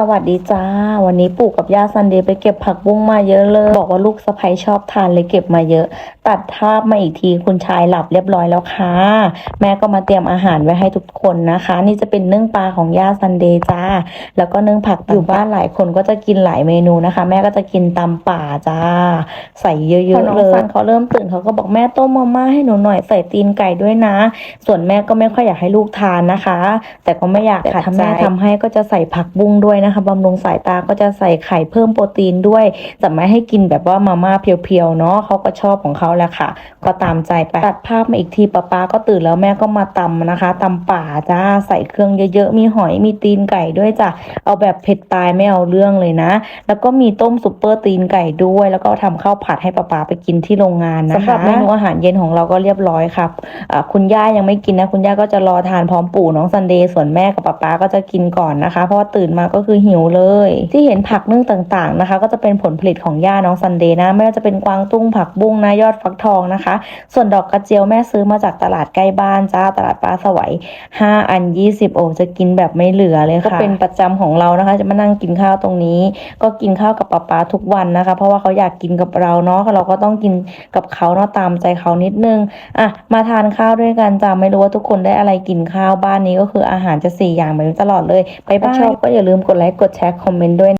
สวัสดีจ้า วันนี้ปู่กับย่าซันเดย์ไปเก็บผักบุ้งมาเยอะเลย บอกว่าลูกสะใภ้ชอบทานเลยเก็บมาเยอะ ตัดภาพมาอีกทีคุณชายหลับเรียบร้อยแล้วค่ะ แม่ก็มาเตรียมอาหารไว้ให้ทุกคนนะคะ นี่จะเป็นนึ่งปลาของย่าซันเดย์จ้า แล้วก็นึ่งผักอยู่บ้านหลายคนก็จะกินหลายเมนูนะคะ แม่ก็จะกินตำป่าจ้า ใส่เยอะๆเลยเขาเริ่มตื่นเขาก็บอกแม่ต้มมาม่าให้หนูหน่อยใส่ตีนไก่ด้วยนะ ส่วนแม่ก็ไม่ค่อยอยากให้ลูกทานนะคะ แต่ก็ไม่อยากขัดใจแม่ทำให้ก็จะใส่ผักบุ้งด้วยนะคะบำรุงสายตาก็จะใส่ไข่เพิ่มโปรตีนด้วย จะไม่ให้กินแบบว่ามาม่าเพียวๆเนาะเขาก็ชอบของเขาแหละค่ะ ก็ตามใจไปตัดภาพมาอีกทีป้าป้าก็ตื่นแล้วแม่ก็มาตำนะคะตำป่าจ้าใส่เครื่องเยอะๆมีหอยมีตีนไก่ด้วยจ้ะเอาแบบเผ็ดตายไม่เอาเรื่องเลยนะ แล้วก็มีต้มซุปเปอร์ตีนไก่ด้วย แล้วก็ทำข้าวผัดให้ป้าป้าไปกินที่โรงงานนะคะสำหรับเมนูอาหารเย็นของเราก็เรียบร้อยครับอ่าคุณย่ายังไม่กินนะ คุณย่าก็จะรอทานพร้อมปู่น้องซันเดย์ส่วนแม่กับป้าป้าก็จะกินก่อนนะคะ เพราะว่าตื่นมาก็คือหิวเลย ที่เห็นผักนึ่งต่างๆนะคะ ก็จะเป็นผลผลิตของย่าน้องซันเดย์นะไม่ว่าจะเป็นกวางตุ้งผักบุ้งนะยอดฟักทองนะคะ ส่วนดอกกระเจียวแม่ซื้อมาจากตลาดใกล้บ้านจ้าตลาดปลาสวัย5อัน 20 โอ้จะกินแบบไม่เหลือเลยค่ะก็เป็นประจำของเรานะคะ จะมานั่งกินข้าวตรงนี้ ก็กินข้าวกับป๊าป๊าทุกวันนะคะ เพราะว่าเขาอยากกินกับเราเนาะเราก็ต้องกินกับเขาเนาะตามใจเขานิดนึงอะมาทานข้าวด้วยกันจ้าไม่รู้ว่าทุกคนได้อะไรกินข้าวบ้านนี้ก็คืออาหารจะสี่อย่างแบบนี้ตลอดเลยไปบ้านชอบก็อย่าลืมกดไลค์ กดแชร์ คอมเมนต์ด้วย